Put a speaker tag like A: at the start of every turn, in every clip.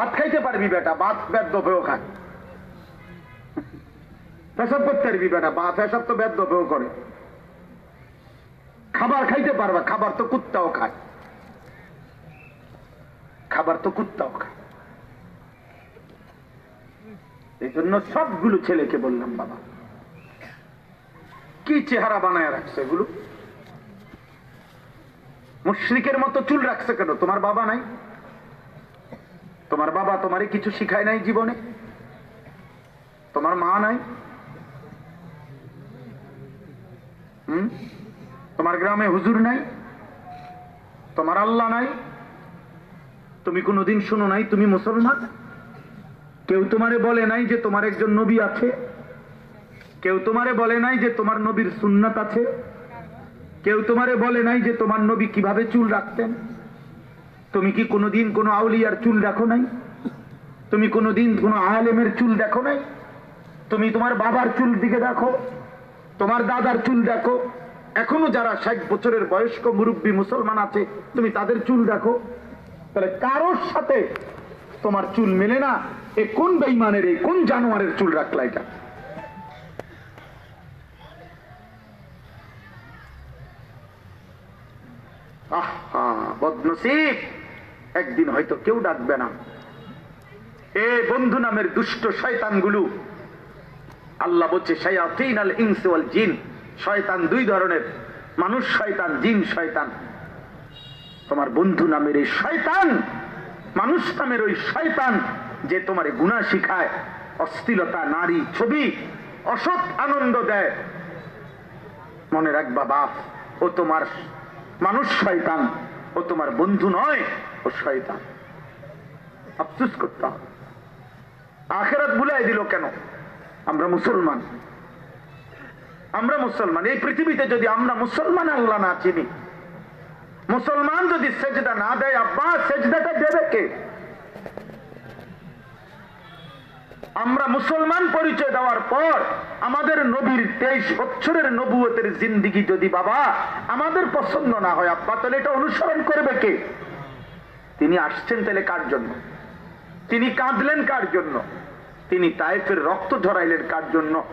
A: ভাত খাইতে পারবি বেটা, ভাত বেদ্য পেও খায়। পেশাব করতে পারবি বেটা বা পেশাব তো বেদ্য পেও করে। খাবার খাইতে পারবা, খাবার তো কুত্তাও খায়। খাবার তো কুত্তাও খায়। এই জন্য সবগুলো ছেলেকে বললাম, বাবা। কি চেহারা বানায় রাখছে এগুলো? মুশ্রিকের মতো চুল রাখছে কেন? তোমার বাবা নাই? তোমার বাবা তোমারে কিছু শিখায় নাই জীবনে? তোমার মা নাই? হুম? তোমার গ্রামে হুজুর নাই? তোমার আল্লাহ নাই? তুমি কোনোদিন শুনো নাই তুমি মুসলমান? কেউ তোমারে বলে নাই যে তোমার একজন নবী আছে? কেউ তোমারে বলে নাই যে তোমার নবীর সুন্নাত আছে? কেউ তোমারে বলে নাই যে তোমার নবী কীভাবে চুল রাখতেন? তুমি কি কোনোদিন কোনো আউলিয়ার চুল দেখো নাই? তুমি কোনোদিন কোনো আলেমের চুল দেখো নাই? তুমি তোমার বাবার চুল দিকে দেখো, তোমার দাদার চুল দেখো। এখনও যারা ষাট বছরের বয়স্ক মুরব্বী মুসলমান আছে, তুমি তাদের চুল দেখো। তাহলে কারোর সাথে তোমার চুল মেলে না? এ কোন বেইমানের এই কোন জানোয়ারের চুল রাখলা এটা? আহা, বদনসিব! একদিন হয়তো কেউ ডাকবে না। এ বন্ধু নামের দুষ্ট শয়তানগুলো। আল্লাহ বলছে জিন। শয়তান দুই ধরনের। মানুষ শয়তান, জিন শয়তান। তোমার বন্ধু নামের এই শয়তান, মানুষ নামের ওই শয়তান যে তোমার গুণা শিখায় অস্থিরতা নারী, ছবি, অসৎ আনন্দ দেয়। মনে রাখবা বাপ, ও তোমার মানুষ শয়তান। ও তোমার বন্ধু নয়, ও শয়তান। আফসুস করতে হবে। আখেরাত বুলাই দিল কেন? আমরা মুসলমান। আমরা মুসলমান। এই পৃথিবীতে যদি আমরা মুসলমান আল্লাহ না চিনি, মুসলমান যদি সেজদা না দেয়, আব্বা, সেজদাটা দেবে কে? আমরা মুসলমান পরিচয় দেওয়ার পর আমাদের নবীর তেইশ বছরের নবুয়তের জিন্দিগি যদি বাবা আমাদের পছন্দ না হয়, আব্বা, তাহলে এটা অনুসরণ করবে কে? তিনি আসছেন তাহলে কার জন্য? তিনি কাঁদলেন কার জন্য? তিনি তায়েফের রক্ত ঝরাইলেন কার জন্য?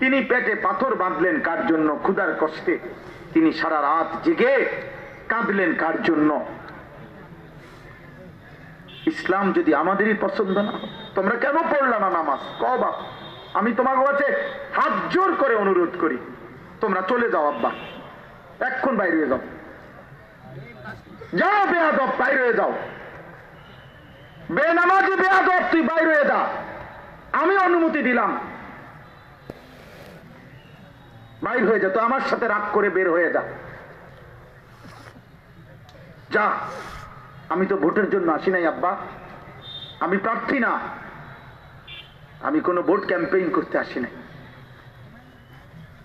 A: তিনি পেটে পাথর বাঁধলেন কার জন্য? ক্ষুধার কষ্টে তিনি সারা রাত জেগে কাঁদলেন কার জন্য? ইসলাম যদি আমাদেরই পছন্দ না, তোমরা কেন পড়লা না নামাজ? কবা আমি তোমাকে কাছে হাত জোর করে অনুরোধ করি। তোমরা চলে যাও, আব্বা। এক্ষণ বাইরে যাও। যাও, বেয়াদব, বাইরে যাও। বেনামাজি, বেয়াদব, তুই বাইরে যা। আমি অনুমতি দিলাম। বাইর হয়ে যা, তো আমার সাথে রাগ করে বের হয়ে যা। যা। আমি তো ভোটের জন্য আসি নাই, আব্বা। আমি প্রার্থী না। আমি কোনো ভোট ক্যাম্পেইন করতে আসি নাই।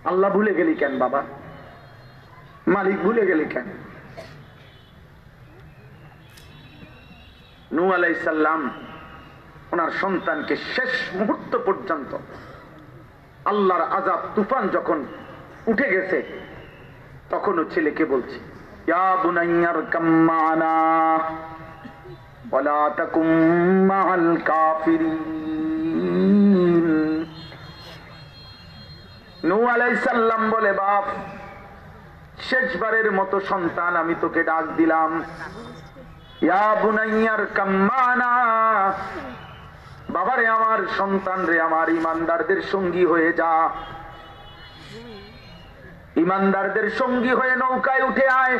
A: আল্লাহ ভুলে গেলি কেন, বাবা? মালিক ভুলে গেলি কেন? নু আলাইসাল্লাম ওনার সন্তানকে শেষ মুহূর্ত পর্যন্ত আল্লাহর আজাব তুফান যখন উঠে গেছে, তখনও ছেলেকে বলছে আলাইহিস সালাম বলে, বাপ, শেষবারের মতো সন্তান আমি তোকে ডাক দিলাম। ইয়া বুনাইয়ার কাম্মানা, বাবারে আমার সন্তান রে, আমার ইমানদারদের সঙ্গী হয়ে যা। ইমানদারদের সঙ্গী হয়ে নৌকায় উঠে আয়।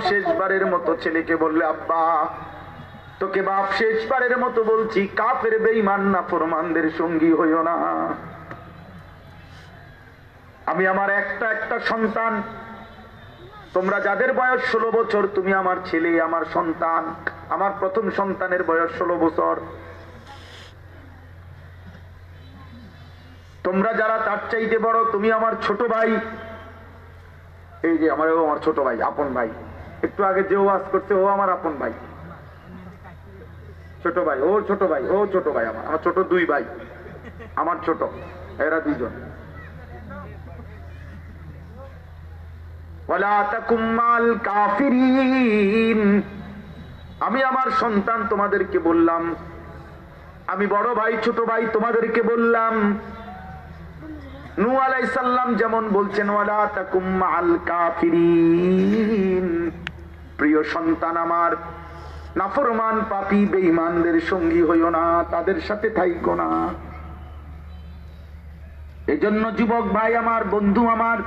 A: শেষবারের মতো ছেলেকে বললে আব্বা তোকে বাপ শেষবারের মতো বলছি কাফের বেঈমান না ফরমানদের সঙ্গী হইও না। আমি আমার একটা একটা সন্তান। তোমরা যাদের বয়স ষোলো বছর তুমি আমার ছেলে আমার সন্তান। আমার প্রথম সন্তানের বয়স ষোলো বছর। তোমরা যারা তার চাইতে বড়, তুমি আমার ছোট ভাই। এই যে আমার আমার ছোট ভাই, আপন ভাই। একটু আগে যে ওয়াজ করছে, ও আমার আপন ভাই। ছোট ভাই, ও ছোট ভাই, ও ছোট ভাই আমার। আমার ছোট দুই ভাই। আমার ছোট, এরা দুইজন। ওয়ালা তাকুম মাল কাফিরিন। আমি আমার সন্তান তোমাদেরকে বললাম। আমি বড় ভাই, ছোট ভাই তোমাদেরকে বললাম। নু আলাইসাল্লাম যেমন বলছেন, ওয়ালা তাকুম মাল কাফিরিন। প্রিয় সন্তান আমার, নাফরমান পাপি বেঈমানদের সঙ্গী হইও না, তাদের সাথে থাইকো না। এজন্য যুবক ভাই আমার, বন্ধু আমার,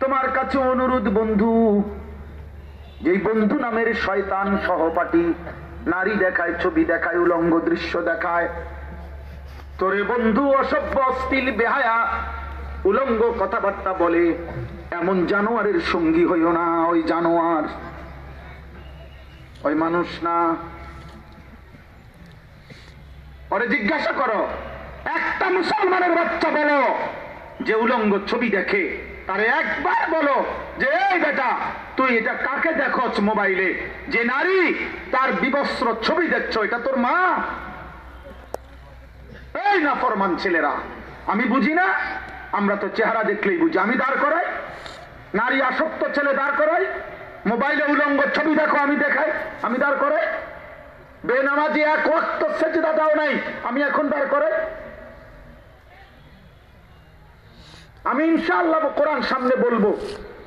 A: তোমার কাছে অনুরোধ, বন্ধু যেই বন্ধু নামের শয়তান সহপাঠী, নারী দেখায়, ছবি দেখায়, উলঙ্গ দৃশ্য দেখায়। তোরে বন্ধু অসভ্য, অশ্লীল, বেহায়া, উলঙ্গ কথাবার্তা বলে, এমন জানোয়ারের সঙ্গী হইও না, ওই জানোয়ার। ওই মানুষ না। ওরে জিজ্ঞাসা করো, একটা মুসলমানের বাচ্চা বলো, যে উলঙ্গ ছবি দেখে। তারে একবার বলো যে, এই বেটা, তুই এটা কাকে দেখছ মোবাইলে? যে নারী তার বিবস্ত্র ছবি দেখছ, এটা তোর মা? এই না ফরমান ছেলেরা, আমি বুঝি না? আমরা তো চেহারা দেখলেই বুঝি। আমি দাঁড় করাই, নারী আসক্ত ছেলে দাঁড় করাই, মোবাইলে উলঙ্গ ছবি দেখো, আমি দেখাই, আমি দাঁড় করাই। বেনামাজি এক ওয়াক্ত সেজদা দাও নাই, আমি এখন দাঁড় করে আমি ইনশাআল্লাহ কোরআন সামনে বলব।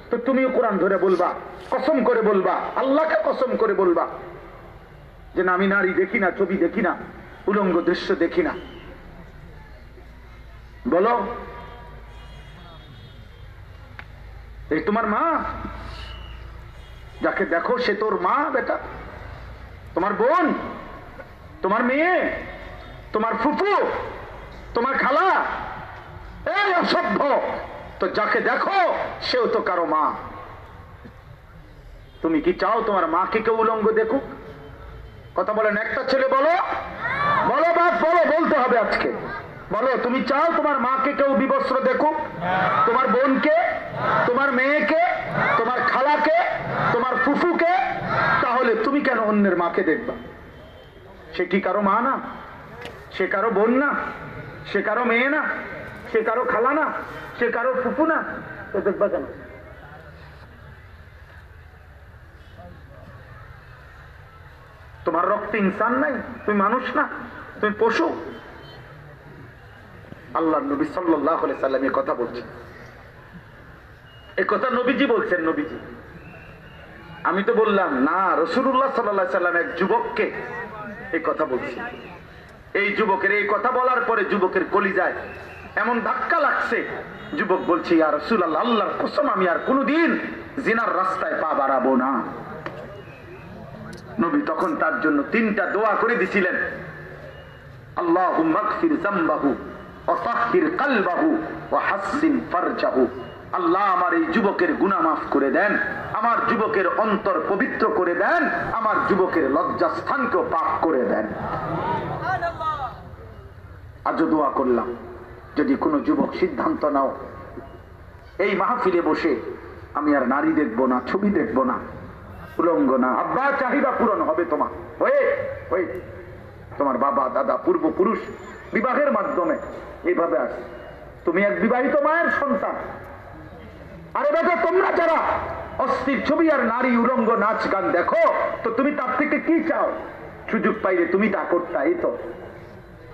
A: তো তুমিও কোরআন ধরে বলবা, কসম করে বলবা, আল্লাহকে কসম করে বলবা। যে না, আমি নারী দেখি না, ছবি দেখি না, উলঙ্গ দৃশ্য দেখি না। বলো। এই তোমার মা? যাকে দেখো সে তোর মা, বেটা? তোমার বোন? তোমার মেয়ে? তোমার ফুফু? তোমার খালা? এই অসভ্য! তো যাকে দেখো, সেও তো কারও মা। তুমি কি চাও তোমার মাকে কেউ উলঙ্গ দেখুক? কথা বলেন একটা ছেলে, বলো। বলো বাপ, বলো, বলতে হবে আজকে। বলো, তুমি চাও তোমার মাকে কেউ বিবস্ত্র দেখুক? তোমার বোনকে? তোমার মেয়েকে? তোমার খালাকে? তোমার ফুফুকে? তাহলে তুমি কেন অন্যের মাকে দেখবা? সে কি কারও মা না? সে কারও বোন না? সে কারও মেয়ে না? সে কারও খালা না সে কারও ফুফু না তো দেখবা কেন? তোমার রক্তে ইনসান নাই, তুমি মানুষ না, তুমি পশু। আল্লাহ নবী সাল্লাহ সাল্লাম কথা বলছেন। এ কথা নবীজি বলছেন, নবীজি। আমি তো বললাম, না রসুল্লাহ সাল্লাহ সাল্লাম এক যুবককে এই কথা বলছি এই যুবকের এই কথা বলার পরে যুবকের কলি যায় এমন ধাক্কা লাগছে। যুবক বলছে আর আল্লাহ আল্লাহর কসম, আমি আর কোনোদিন জিনার রাস্তায় পা বাড়াবো না। নবী তখন তার জন্য তিনটা দোয়া করে দিছিলেন। আল্লাহ আল্লাহ আমার এই যুবকের মাফ করে দেন, আমার যুবকের অন্তর পবিত্র করে দেন, আমার যুবকের লজ্জাস্থানকেও পাক করে দেন। আজও দোয়া করলাম। যদি কোনো যুবক সিদ্ধান্ত নাও, এই মাহফিলে বসে আমি আর নারী দেখব না, ছবি দেখব না, উলঙ্গ না, আব্বা, চাহিদা পূরণ হবে তোমার। হয়ে হয়ে। তোমার বাবা, দাদা, পূর্বপুরুষ, বিবাহের মাধ্যমে। এইভাবে আস। তুমি এক বিবাহিত মায়ের সন্তান। আরে বেটা, তোমরা যারা অস্থির ছবি আর নারী, উলঙ্গ, নাচ, গান দেখো, তো তুমি তার থেকে কি চাও? সুযোগ পাইলে তুমি তা করতা, এই তো।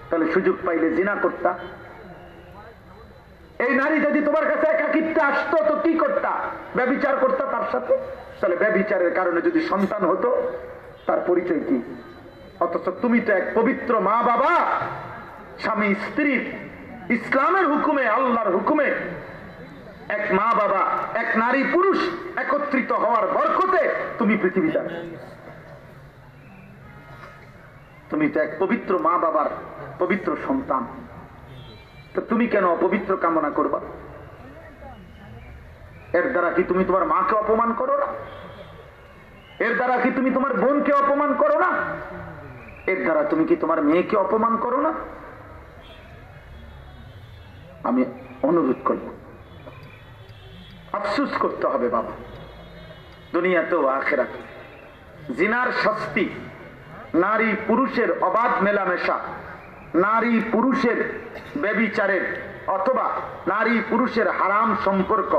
A: তাহলে সুযোগ পাইলে জিনা করতা। এই নারী যদি তোমার কাছে একাকিত্বে আসতো, তো কি করতা? ব্যবিচার করতা তার সাথে? তাহলে ব্যবিচারের কারণে যদি সন্তান হতো, তার পরিচয় কি? অথচ তুমি তো এক পবিত্র মা বাবা স্বামী স্ত্রীর ইসলামের হুকুমে, আল্লাহর হুকুমে এক মা বাবা এক নারী পুরুষ একত্রিত হওয়ার বরকতে তুমি পৃথিবীতে আসো। তুমি তো এক পবিত্র মা বাবার পবিত্র সন্তান। তো তুমি কেন অপবিত্র কামনা করবা? এর দ্বারা কি তুমি তোমার মাকে অপমান করো না? এর দ্বারা কি তুমি তোমার বোনকে অপমান করো না? এর দ্বারা তুমি কি তোমার মেয়েকে অপমান করো না? আমি অনুরোধ করব। আফসুস করতে হবে বাবা। দুনিয়াতেও আখেরাত। জিনার শাস্তি নারী পুরুষের অবাধ মেলামেশা নারী পুরুষের ব্যবিচারের অথবা নারী পুরুষের হারাম সম্পর্ক,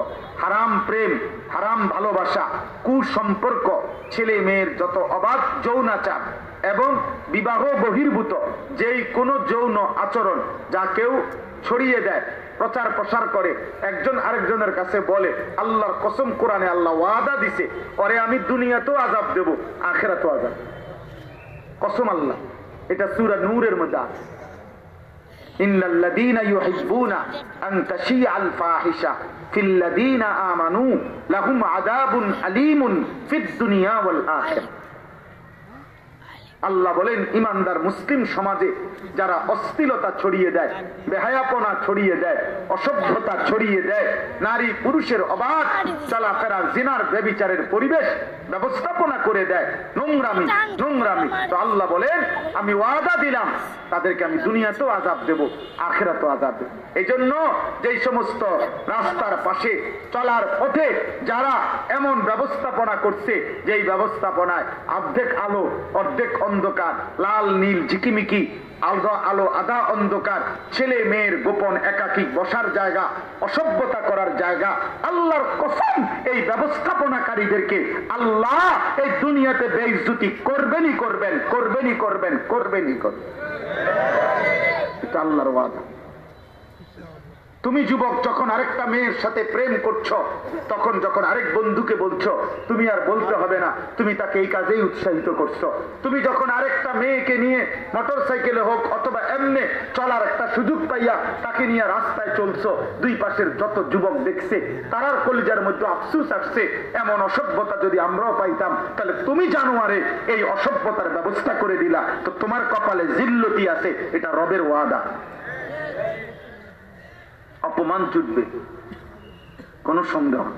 A: হারাম প্রেম, হারাম ভালোবাসা, কুসম্পর্ক, ছেলে মেয়ের যত অবাধ যৌনাচার এবং বিবাহ বহির্ভূত যেই কোনো যৌন আচরণ যা কেউ ছড়িয়ে দেয়, প্রচার প্রসার করে, একজন আরেকজনের কাছে বলে, আল্লাহর কসম কোরআনে আল্লাহ ওয়াদা দিছে, পরে আমি দুনিয়াতেও আজাব দেব, আখেরাতেও আজাব কসম আল্লাহ, এটা সুরা নূরের মধ্যে আছে। আল্লাহ বলেন, ইমানদার মুসলিম সমাজে যারা অস্থিলতা ছড়িয়ে দেয়, বেহায়াপনা ছড়িয়ে দেয়, অসভ্যতা ছড়িয়ে দেয়, নারী পুরুষের অবাধ চলাফেরার জিনার, ব্যবিচারের পরিবেশ ব্যবস্থাপনা করে দেয়। নোংরামি নোংরামি। তো আল্লাহ বলেন আমি ওয়াদা দিলাম তাদেরকে আমি দুনিয়াতেও আজাব দেব আখেরাতেও আজাব দেব। এই জন্য যেই সমস্ত রাস্তার পাশে চলার পথে যারা এমন ব্যবস্থাপনা করছে যেই ব্যবস্থাপনায় অর্ধেক আলো অর্ধেক অন্ধকার লাল নীল ঝিকিমিকি আলো আলো আধা অন্ধকার, ছেলে মেয়ের গোপন একাকী বসার জায়গা, অসভ্যতা করার জায়গা, আল্লাহর কসম, এই ব্যবস্থাপনাকারীদেরকে আল্লাহ এই দুনিয়াতে বেইজ্জুতি করবেনই করবেন করবেনই করবেন করবেনই করবেন। এটা আল্লাহর ওয়াদা। তুমি যুবক, যখন আরেকটা মেয়ের সাথে প্রেম করছ, তখন যখন আরেক বন্ধুকে বলছো, তুমি আর বলতে হবে না, তুমি তাকে এই কাজেই উৎসাহিত করছ। তুমি যখন আরেকটা মেয়েকে নিয়ে মোটর সাইকেলে হোক অথবা এমনে চলার একটা সুযোগ পাইয়া তাকে নিয়ে রাস্তায় চলছো, দুই পাশের যত যুবক দেখছে তারার কলিজার মধ্যে আফসুস আসছে, এমন অসভ্যতা যদি আমরাও পাইতাম, তাহলে তুমি জানুয়ারে এই অসভ্যতার ব্যবস্থা করে দিলা। তো তোমার কপালে জিল্লতি আছে, এটা রবের ওয়াদা। অপমান চুটবে কোনো সন্দেহ।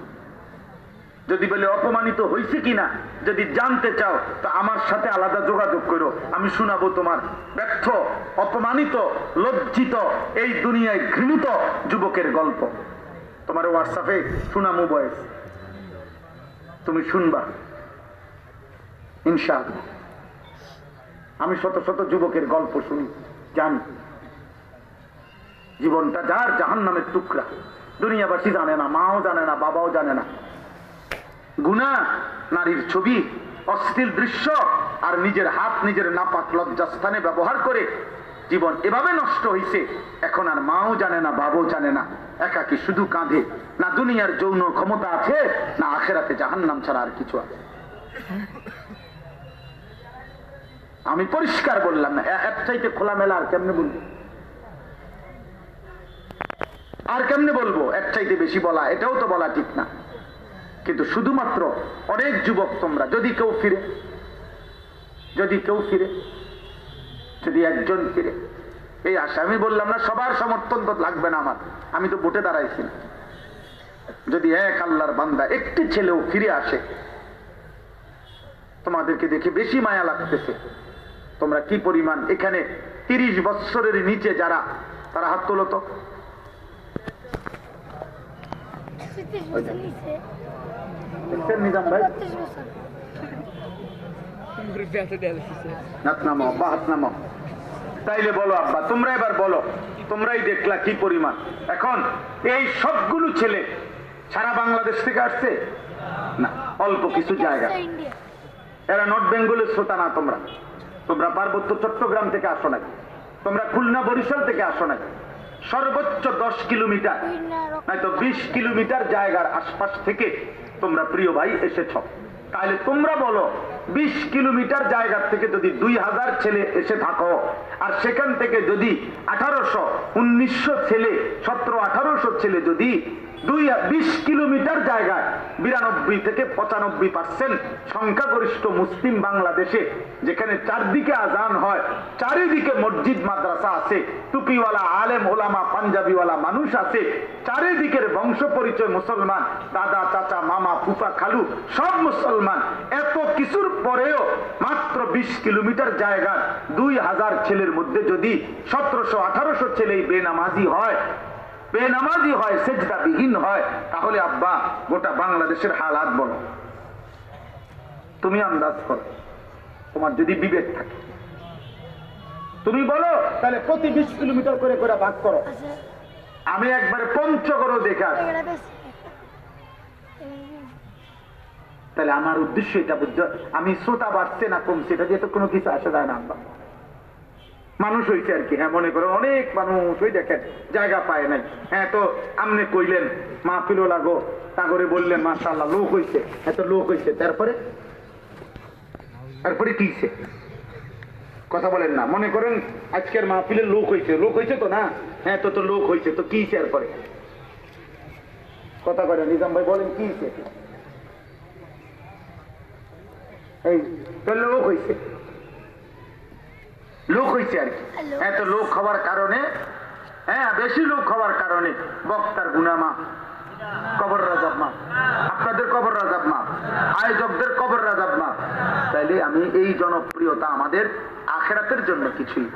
A: যদি বলে অপমানিত হয়েছে কিনা, যদি জানতে চাও, তা আমার সাথে আলাদা যোগাযোগ করো। আমি শোনাবো তোমার ব্যর্থ, অপমানিত, লজ্জিত, এই দুনিয়ায় ঘৃণিত যুবকের গল্প। তোমার হোয়াটসঅ্যাপে শোনামো বয়স। তুমি শুনবা। ইনশাআল্লাহ। আমি শত শত যুবকের গল্প শুনি, জানি। জীবনটা যার জাহান নামের টুকরা। দুনিয়াবাসী জানে না, মাও জানে না, বাবাও জানে না। গুণা, নারীর ছবি, অশ্লীল দৃশ্য আর নিজের হাত, নিজের নাপাক লজ্জাস্থানে ব্যবহার করে জীবন এভাবে নষ্ট হয়েছে এখন আর মাও জানে না, বাবাও জানে না। একাকি শুধু কাঁধে, না দুনিয়ার যৌন ক্ষমতা আছে, না আখেরাতে জাহান নাম ছাড়া আর কিছু আছে। আমি পরিষ্কার বললাম না, এ- এর চাইতে খোলামেলা আর কেমনে বলব? আর কেমনে বলব? এক চাইতে বেশি বলা, এটাও তো বলা ঠিক না। কিন্তু শুধুমাত্র অনেক যুবক তোমরা, যদি কেউ ফিরে, যদি কেউ ফিরে, যদি একজন ফিরে। এই আশা, আমি বললাম না, সবার সমর্থন তো লাগবে না আমার। আমি তো ভোটে দাঁড়াইছি না। যদি এক আল্লাহর বান্দা একটি ছেলেও ফিরে আসে, তোমাদেরকে দেখে বেশি মায়া লাগতেছে। তোমরা কি পরিমাণ এখানে তিরিশ বৎসরের নিচে যারা, তারা হাত তোলো তো
B: তেত্রিশ বছর নিচে
A: দেখছেন নিজাম ভাই? হাত নামাও আব্বা হাত নামাও তাইলে বলো আব্বা তোমরা এবার বলো তোমরাই দেখলা কি পরিমাণ। এখন এই সবগুলো ছেলে সারা বাংলাদেশ থেকে আসছে? না অল্প কিছু জায়গা। এরা নর্থ বেঙ্গলের শ্রোতা না তোমরা। তোমরা পার্বত্য চট্টগ্রাম থেকে আসো নাকি তোমরা খুলনা বরিশাল থেকে আসো নাকি সর্বোচ্চ দশ কিলোমিটার। নয়তো বিশ কিলোমিটার জায়গার আশপাশ থেকে তোমরা প্রিয় ভাই এসেছ। তাহলে তোমরা বলো বিশ কিলোমিটার জায়গার থেকে যদি দুই হাজার ছেলে এসে থাকো, আর সেখান থেকে যদি আঠারোশো, উনিশশো ছেলে, সতেরো, আঠারোশো ছেলে যদি দুই বিশ কিলোমিটার জায়গায় বিরানব্বই থেকে পঁচানব্বই পার্সেন্ট সংখ্যাগরিষ্ঠ মুসলিম বাংলাদেশে, যেখানে চারদিকে আজান হয়, চারিদিকে মসজিদ, মাদ্রাসা আছে, টুপিওয়ালা আলেম, ওলামা, পাঞ্জাবিওয়ালা মানুষ আছে, চারিদিকের বংশ পরিচয় মুসলমান, দাদা, চাচা, মামা, ফুফা, খালু, সব মুসলমান, এত কিছুর পরেও মাত্র বিশ কিলোমিটার জায়গার দুই হাজার ছেলের মধ্যে যদি সতেরোশো আঠারোশো ছেলেই বেনামাজি হয় বেনামাজি হয় সেজদা বিহীন হয় তাহলে আব্বা গোটা বাংলাদেশের হালাত বলো। তুমি আন্দাজ করো তোমার যদি বিবেক থাকে। তুমি বলো তাহলে প্রতি বিশ কিলোমিটার করে করে ভাগ করো। আমি একবারে পঞ্চগড় দেখে আসি
B: এগুলো বেশি
A: তাহলে আমার উদ্দেশ্য এটা বুঝছ? আমি শ্রোতা বাড়ছে না কমছে, এটা দিয়ে তো কোনো কিছু আসে যায় না আব্বা। মানুষ হয়েছে আর কি হ্যাঁ মনে করো, অনেক মানুষ ওই দেখেন, জায়গা পায় নাই। হ্যাঁ তো আমনে কইলেন, মা পিলো লাগো, তাগরে বললেন মাশাল্লাহ লোক হয়েছে এত লোক হয়েছে তারপরে? তারপরে কি কথা বলেন না, মনে করেন আজকের মাহফিলের লোক হয়েছে লোক হয়েছে তো না? হ্যাঁ তো তো লোক হয়েছে তো কি এরপরে? কথা বলেন নিজাম ভাই বলেন, কি লোক হয়েছে লোক হয়েছে আর কি।
B: এত
A: হ্যাঁ, লোক কারণে হ্যাঁ বেশি লোক কারণে বক্তার গুনামা কবর রাজাব মা আপনাদের কবর রাজাব মা আয়োজকদের কবর রাজাব মা তাইলে আমি এই জনপ্রিয়তা আমাদের আখেরাতের জন্য কিছুই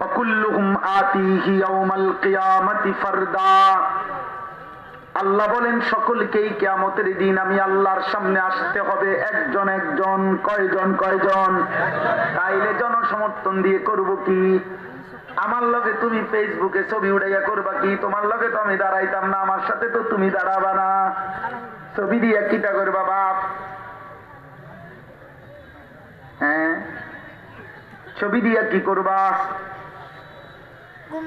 A: অকুল্লুহুম আতিহি ইয়াউমাল কিয়ামতি আল্লাহ বলেন, সকলকেই কেয়ামতের দিন আমি আল্লাহর সামনে আসতে হবে। একজন একজন, কয়জন কয়জন? তাইলে জনসমর্থন দিয়ে করব কি? আমার লগে তুমি ফেসবুকে ছবি উড়াইয়া করবা কি? তোমার লগে তো আমি দাঁড়াইতাম না, আমার সাথে তো তুমি দাঁড়াবা না। ছবি দিয়ে কিটা করবা, বাপ? হ্যাঁ? ছবি দিয়া কি করবা?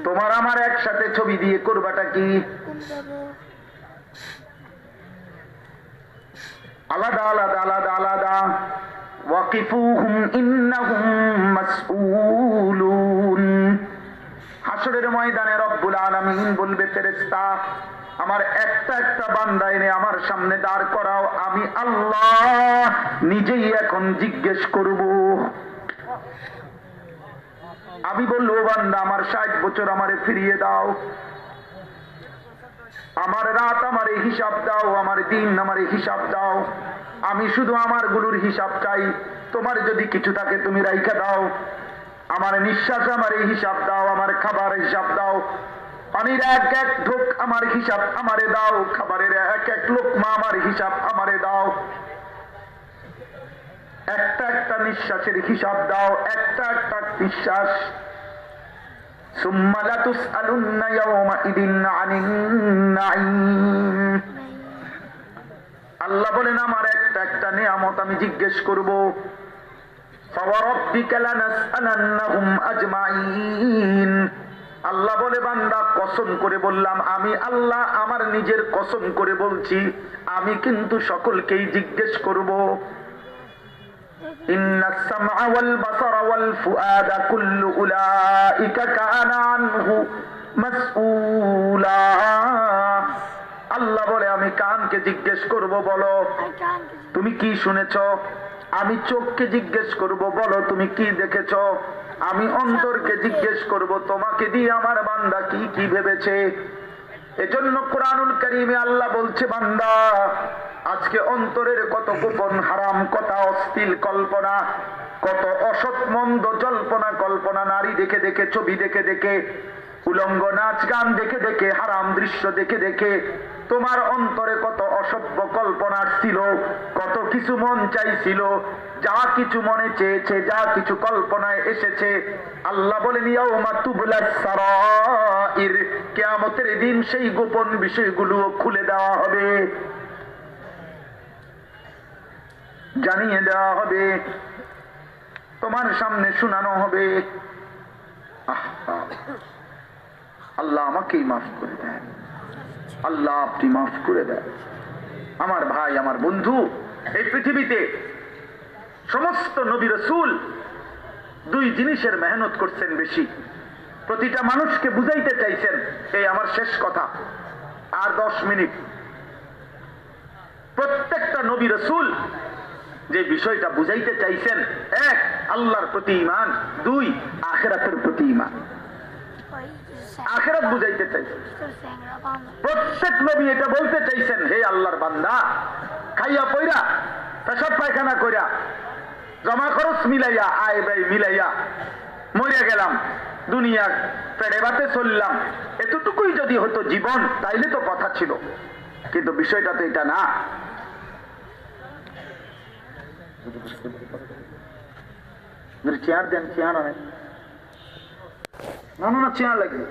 A: তোমার আমার একসাথে ছবি দিয়ে করবাটা কি? আলাদা আলাদা আলাদা আলাদা। ওয়াকিফুহুম ইন্নাহুম মাসউলুন। হাসরের ময়দানে রব্বুল আলামিন বলবে, ফেরেশতা, আমার একটা একটা বান্দা এনে আমার সামনে দাঁড় করাও, আমি আল্লাহ নিজেই এখন জিজ্ঞেস করব। আমি বলব বান্দা, আমার ষাট বছর আমারে ফিরিয়ে দাও। আমার রাত আমার এই হিসাব দাও, আমার দিন আমার এই হিসাব দাও। আমি শুধু আমার গুরুর হিসাব চাই। তোমার যদি কিছু থাকে তুমি রাইখা দাও। আমার নিঃশ্বাস আমার এই হিসাব দাও, আমার খাবার হিসাব দাও। পানির এক এক ঢোক আমার হিসাব আমারে দাও। খাবারের এক এক লোকমা আমার হিসাব আমারে দাও। একটা একটা নিঃশ্বাসের হিসাব দাও, একটা একটা নিঃশ্বাস। আল্লাহ বলেন, আমার একটা একটা নিয়ামত আমি জিজ্ঞেস করব। আল্লাহ বলে, বান্দা, কসম করে বললাম, আমি আল্লাহ আমার নিজের কসম করে বলছি, আমি কিন্তু সকলকেই জিজ্ঞেস করব। إن السمع والبصر والفؤاد كل أولئك كان عنه مسؤولا আল্লাহ বলে আমি কানকে জিজ্ঞেস করব বলো
B: আর কান কিছু
A: তুমি কি শুনেছ আমি চোখকে জিজ্ঞেস করব বলো তুমি কি দেখেছ আমি অন্তরকে জিজ্ঞেস করব তোমাকে দিয়ে আমার বান্দা কি কি ভেবেছে এজন্য কোরআনুল করিমে আল্লাহ বলছে বান্দা আজকে অন্তরের কত গোপন হারাম কথা অস্থিল কল্পনা, কত অসৎ মন্দ জল্পনা, কল্পনা নারী দেখে দেখে, ছবি দেখে দেখে, উলঙ্গ নাচ গান দেখে দেখে, হারাম দৃশ্য দেখে দেখে, তোমার অন্তরে কত অসভ্য কল্পনা ছিল, কত কিছু মন চাইছিল, যা কিছু মনে চেয়েছে, যা কিছু কল্পনায় এসেছে। আল্লাহ বলেন কিয়ামতের দিন সেই গোপন বিষয়গুলো খুলে দেওয়া হবে। জানিয়ে দেওয়া হবে। তোমার সামনে শোনানো হবে। আল্লাহ আমাকেই মাফ করে দেন। আল্লাহ আপনি মাফ করে দেন। আমার ভাই, আমার বন্ধু, এই পৃথিবীতে সমস্ত নবী রসুল দুই জিনিসের মেহনত করছেন বেশি। প্রতিটা মানুষকে বুঝাইতে চাইছেন, এই আমার শেষ কথা। আর দশ মিনিট। প্রত্যেকটা নবী রসুল যে বিষয়টা বুঝাইতে চাইছেন, এক, আল্লাহর প্রতি ইমান দুই, আখেরাতের প্রতি ইমান আখেরাত প্রত্যেক এটা বলতে চাইছেন, হে আল্লাহর খাইয়া পইরা পায়খানা জমা মিলাইয়া, আয় মিলাইয়া মরে গেলাম, দুনিয়া পেড়ে বাতে এতটুকুই যদি হতো জীবন, তাইলে তো কথা ছিল। কিন্তু বিষয়টা তো এটা না। চেয়ার দেন চেয়ার অনেক না না না চেয়ার লাগবে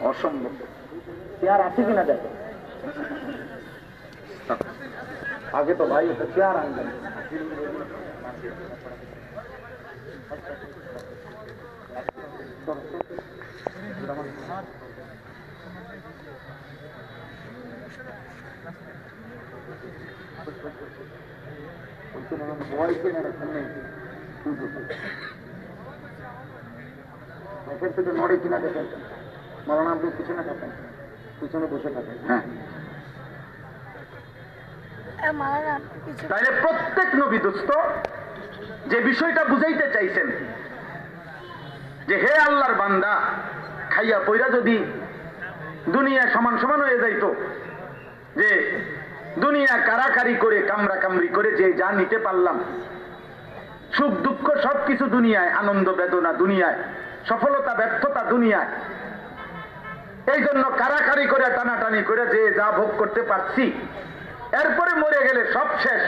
A: অসম্ভব চেয়ার আছে কিনা দেখো আগে তো ভাই চেয়ার আনবেন প্রত্যেক নবী দোস্ত যে বিষয়টা বুঝাইতে চাইছেন, যে হে আল্লাহর বান্দা, খাইয়া পইরা যদি দুনিয়া সমান সমান হয়ে যাইত, যে দুনিয়া কারাকারি করে কামরা কামড়ি করে, যে যা নিতে পারলাম। সুখ, দুঃখ, সবকিছু দুনিয়ায়, আনন্দ, বেদনা দুনিয়ায়, সফলতা, ব্যর্থতা দুনিয়ায়। এই জন্য কারাকারি করে, টানাটানি করে, যে যা ভোগ করতে পারছি, এরপরে মরে গেলে সব শেষ।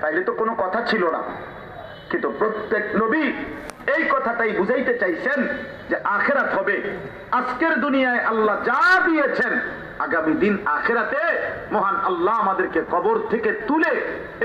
A: তাইলে তো কোনো কথা ছিল না। কিন্তু প্রত্যেক নবী এই কথাটাই বুঝাইতে চাইছেন যে আখেরাত হবে। আজকের দুনিয়ায় আল্লাহ যা দিয়েছেন, আগামী দিন আখেরাতে মহান আল্লাহ আমাদেরকে কবর থেকে তুলে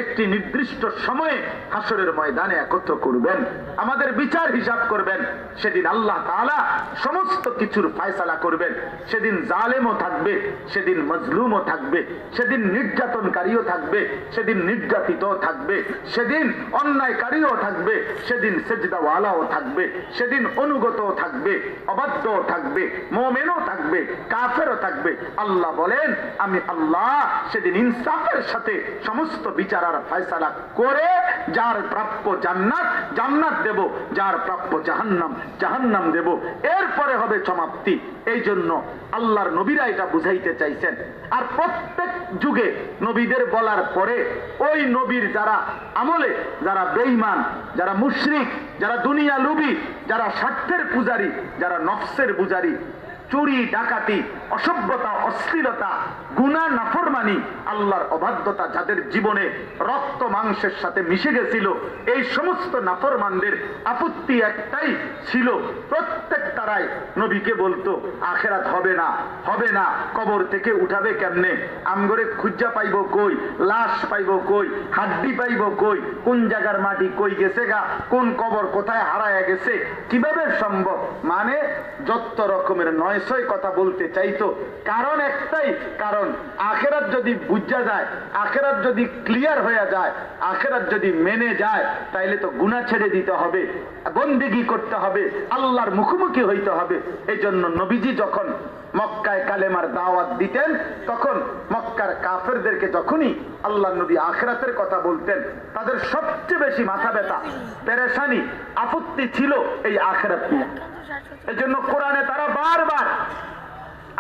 A: একটি নির্দিষ্ট সময়ে হাসরের ময়দানে একত্র করবেন, আমাদের বিচার হিসাব করবেন, সেদিন আল্লাহ তাআলা সমস্ত কিছুর ফায়সালা করবেন, সেদিন জালেমও থাকবে, সেদিন মজলুমও থাকবে, সেদিন নির্যাতনকারীও থাকবে, সেদিন নির্যাতিতও থাকবে, সেদিন অন্যায়কারীও থাকবে, সেদিন সেজদাওয়ালাও থাকবে, সেদিন অনুগতও থাকবে, অবাধ্যও থাকবে, মোমেনও থাকবে, কাফেরও থাকবে। আল্লাহ বলেন, আমি আল্লাহ সেদিন ইনসাফের সাথে সমস্ত বিচার আর ফয়সালা করে যার প্রাপ্য জান্নাত জান্নাত দেব, যার প্রাপ্য জাহান্নাম জাহান্নাম দেব। এরপরে হবে সমাপ্তি। এই জন্য আল্লাহর নবীরা এটা বুঝাইতে চাইছেন। আর প্রত্যেক যুগে নবীদের বলার পরে ওই নবীর যারা আমলে, যারা বেঈমান, যারা মুশরিক, যারা দুনিয়া লুবি যারা স্বার্থের পূজারী, যারা নফসের পূজারী চুরি, ডাকাতি, অসভ্যতা অস্থিরতা গুণা, নাফরমানি, আল্লাহর অবাধ্যতা যাদের জীবনে রক্ত মাংসের সাথে মিশে গেছিল, এই সমস্ত নাফরমানদের আপত্তি একটাই ছিল প্রত্যেক তারাই নবীকে বলতো, আখেরাত হবে না হবে না, কবর থেকে উঠাবে কেমনে? আমগরে খুঁজা পাইব কই? লাশ পাইব কই? হাড্ডি পাইব কই? কোন জায়গার মাটি কই গেছে গা? কোন কবর কোথায় হারায় গেছে? কীভাবে সম্ভব? মানে যত রকমের নয়সই কথা বলতে চাইতো কারণ একটাই, কারণ আখেরাত যদি বুঝা যায়, আখেরাত যদি ক্লিয়ার হয়ে যায়, আখেরাত যদি মেনে যায়, তাইলে তো গুণা ছেড়ে দিতে হবে, বন্দিগি করতে হবে, আল্লাহর মুখোমুখি হইতে হবে। এই জন্য নবীজি যখন মক্কায় কালেমার দাওয়াত দিতেন, তখন মক্কার কাফেরদেরকে যখনই আল্লাহ নবী আখরাতের কথা বলতেন, তাদের সবচেয়ে বেশি মাথা ব্যথা, পেরেশানি, আপত্তি ছিল এই আখরাত নিয়ে।
B: কিন্তু ষাট সত্তর
A: এই জন্য কোরআনে তারা বারবার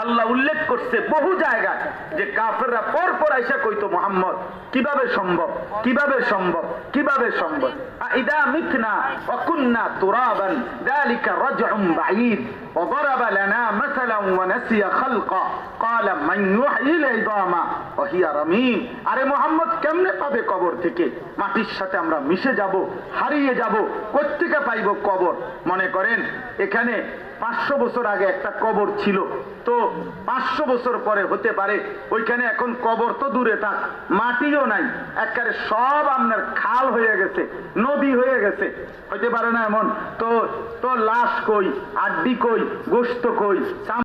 A: আল্লাহ উল্লেখ করছে বহু জায়গায় যে কাফেররা পর পর আইসা কইতো মোহাম্মদ কিভাবে সম্ভব কিভাবে সম্ভব কিভাবে সম্ভব ইদা মিথনা অকুন্না তুরাবান ذلك رجع بعيد وضرب لنا مثلا ونسي خلقا قال من يحيي العظام وهي رميم আরে মোহাম্মদ কেমনে পাবে কবর থেকে মাটির সাথে আমরা মিশে যাব হারিয়ে যাব কোত্থেকে পাইব কবর মনে করেন এখানে পাঁচশো বছর আগে একটা কবর ছিল। তো পাঁচশো বছর পরে হতে পারে ওইখানে এখন কবর তো দূরে থাক, মাটিও নাই। একবারে সব আপনার খাল হয়ে গেছে, নদী হয়ে গেছে। হতে পারে না এমন। তো তো লাশ কই আড্ডি কই, গোস্ত কই